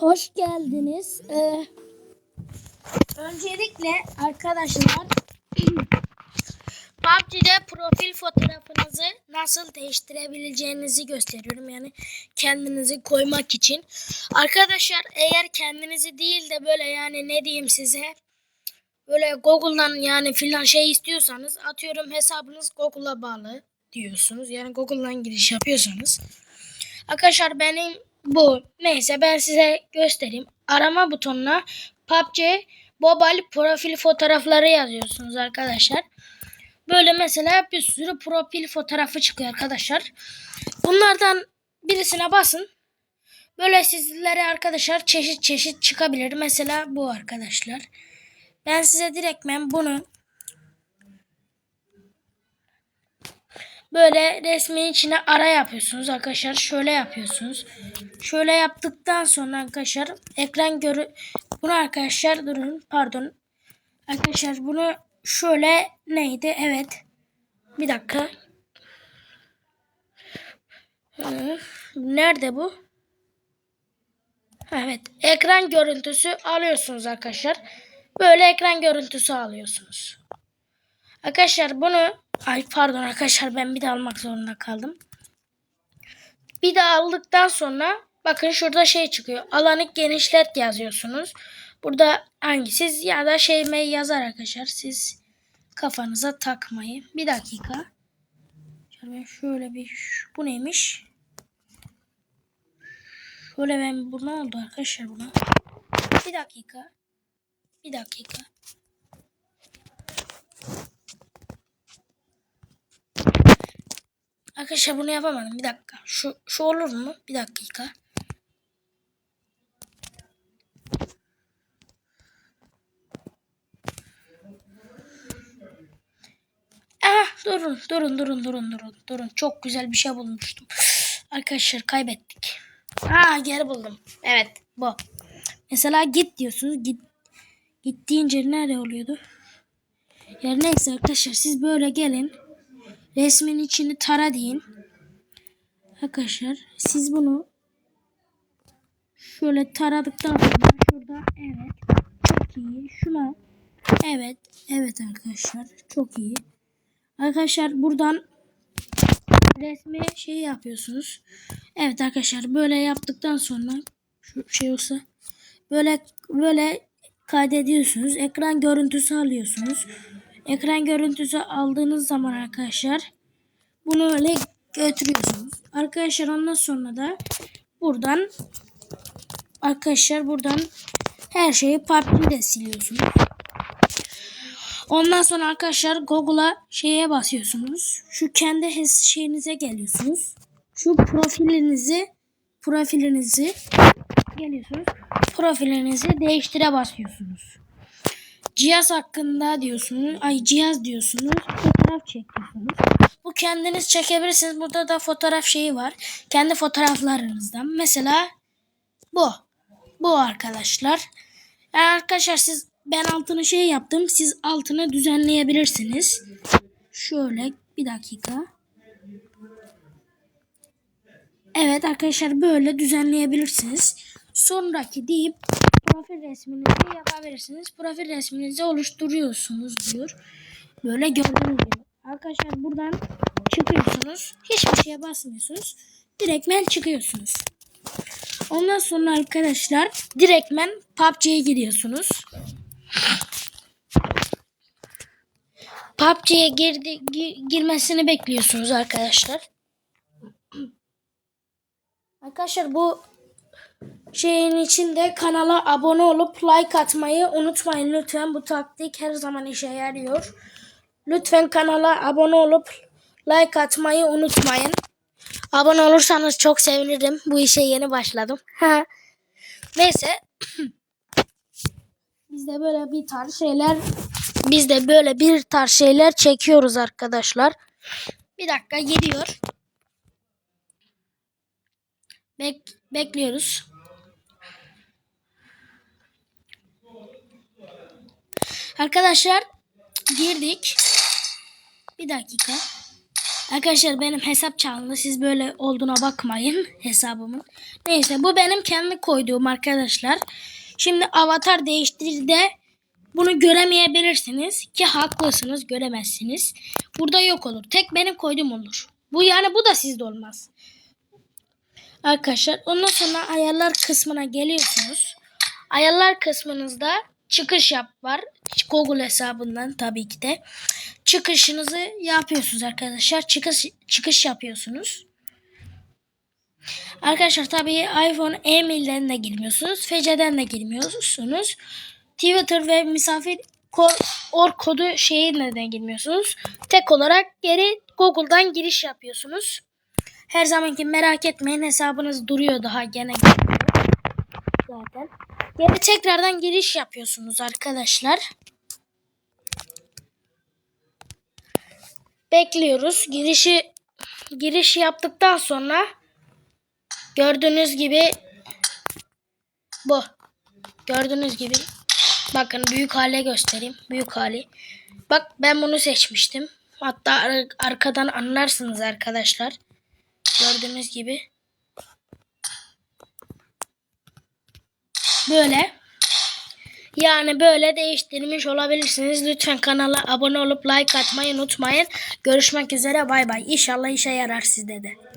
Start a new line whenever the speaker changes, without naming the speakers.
hoş geldiniz. Ee, öncelikle arkadaşlar PUBG'de profil fotoğrafınızı nasıl değiştirebileceğinizi gösteriyorum. Yani kendinizi koymak için. Arkadaşlar eğer kendinizi değil de böyle yani ne diyeyim size böyle Google'dan yani filan şey istiyorsanız atıyorum hesabınız Google'a bağlı diyorsunuz. Yani Google'dan giriş yapıyorsanız. Arkadaşlar benim bu. Neyse ben size göstereyim. Arama butonuna PUBG Mobile profil fotoğrafları yazıyorsunuz arkadaşlar. Böyle mesela bir sürü profil fotoğrafı çıkıyor arkadaşlar. Bunlardan birisine basın. Böyle sizlere arkadaşlar çeşit çeşit çıkabilir. Mesela bu arkadaşlar. Ben size direktmen bunu böyle resmin içine ara yapıyorsunuz arkadaşlar. Şöyle yapıyorsunuz. Şöyle yaptıktan sonra arkadaşlar ekran görü bunu arkadaşlar durun pardon. Arkadaşlar bunu şöyle neydi? Evet. Bir dakika. Nerede bu? Evet. Ekran görüntüsü alıyorsunuz arkadaşlar. Böyle ekran görüntüsü alıyorsunuz. Arkadaşlar bunu ay pardon arkadaşlar ben bir de almak zorunda kaldım. Bir de aldıktan sonra bakın şurada şey çıkıyor. Alanı genişlet yazıyorsunuz. Burada hangi siz ya da şey mi yazar arkadaşlar. Siz kafanıza takmayın. Bir dakika. Şöyle bir bu neymiş? Şöyle ben bu ne oldu arkadaşlar buna? Bir dakika. Bir dakika. Arkadaşlar bunu yapamadım. Bir dakika. Şu, şu olur mu? Bir dakika. Ah durun durun durun durun durun durun. Çok güzel bir şey bulmuştum. Arkadaşlar kaybettik. Aa geri buldum. Evet bu. Mesela git diyorsunuz. Git git deyince nerede oluyordu? Ya neyse arkadaşlar siz böyle gelin. Resmin içini tara deyin. Arkadaşlar siz bunu şöyle taradıktan sonra şurada evet çok iyi. Şuna evet evet arkadaşlar çok iyi. Arkadaşlar buradan resmi şey yapıyorsunuz. Evet arkadaşlar böyle yaptıktan sonra şu şey olsa böyle böyle kaydediyorsunuz. Ekran görüntüsü alıyorsunuz. Ekran görüntüsü aldığınız zaman arkadaşlar bunu öyle götürüyorsunuz. Arkadaşlar ondan sonra da buradan arkadaşlar buradan her şeyi PUBG'de siliyorsunuz. Ondan sonra arkadaşlar Google'a şeye basıyorsunuz. Şu kendi şeyinize geliyorsunuz. Şu profilinizi profilinizi geliyorsunuz. Profilinizi değiştire basıyorsunuz. Cihaz hakkında diyorsunuz. Ay cihaz diyorsunuz. Fotoğraf çekiyorsunuz. Bu kendiniz çekebilirsiniz. Burada da fotoğraf şeyi var. Kendi fotoğraflarınızdan. Mesela bu. Bu arkadaşlar. Yani arkadaşlar siz ben altını şey yaptım. Siz altını düzenleyebilirsiniz. Şöyle bir dakika. Evet arkadaşlar böyle düzenleyebilirsiniz. Sonraki deyip profil resminizi yapabilirsiniz. Profil resminizi oluşturuyorsunuz diyor. Böyle gördüğünüz gibi. Arkadaşlar buradan çıkıyorsunuz. Hiçbir şeye basmıyorsunuz. Direktmen çıkıyorsunuz. Ondan sonra arkadaşlar direktmen PUBG'ye giriyorsunuz. PUBG'ye girdi, gi- girmesini bekliyorsunuz arkadaşlar. Arkadaşlar bu şeyin içinde kanala abone olup like atmayı unutmayın lütfen. Bu taktik her zaman işe yarıyor. Lütfen kanala abone olup like atmayı unutmayın. Abone olursanız çok sevinirim. Bu işe yeni başladım. Neyse. Biz de böyle bir tarz şeyler biz de böyle bir tarz şeyler çekiyoruz arkadaşlar. Bir dakika geliyor. Bek bekliyoruz. Arkadaşlar girdik. Bir dakika. Arkadaşlar benim hesap çalındı. Siz böyle olduğuna bakmayın hesabımın. Neyse bu benim kendi koyduğum arkadaşlar. Şimdi avatar değiştirde bunu göremeyebilirsiniz ki haklısınız göremezsiniz. Burada yok olur. Tek benim koyduğum olur. Bu yani bu da sizde olmaz. Arkadaşlar ondan sonra ayarlar kısmına geliyorsunuz. Ayarlar kısmınızda çıkış yap var. Google hesabından tabii ki de. Çıkışınızı yapıyorsunuz arkadaşlar. Çıkış, çıkış yapıyorsunuz. Arkadaşlar tabii iPhone e-mail'den de girmiyorsunuz. FC'den de girmiyorsunuz. Twitter ve misafir or kodu şeyine de girmiyorsunuz. Tek olarak geri Google'dan giriş yapıyorsunuz. Her zamanki merak etmeyin hesabınız duruyor daha gene zaten. Geri tekrardan giriş yapıyorsunuz arkadaşlar. Bekliyoruz. Girişi giriş yaptıktan sonra gördüğünüz gibi bu. Gördüğünüz gibi bakın büyük hale göstereyim. Büyük hali. Bak ben bunu seçmiştim. Hatta ar- arkadan anlarsınız arkadaşlar. Gördüğünüz gibi. Böyle. Yani böyle değiştirmiş olabilirsiniz. Lütfen kanala abone olup like atmayı unutmayın. Görüşmek üzere bay bay. İnşallah işe yarar sizde de.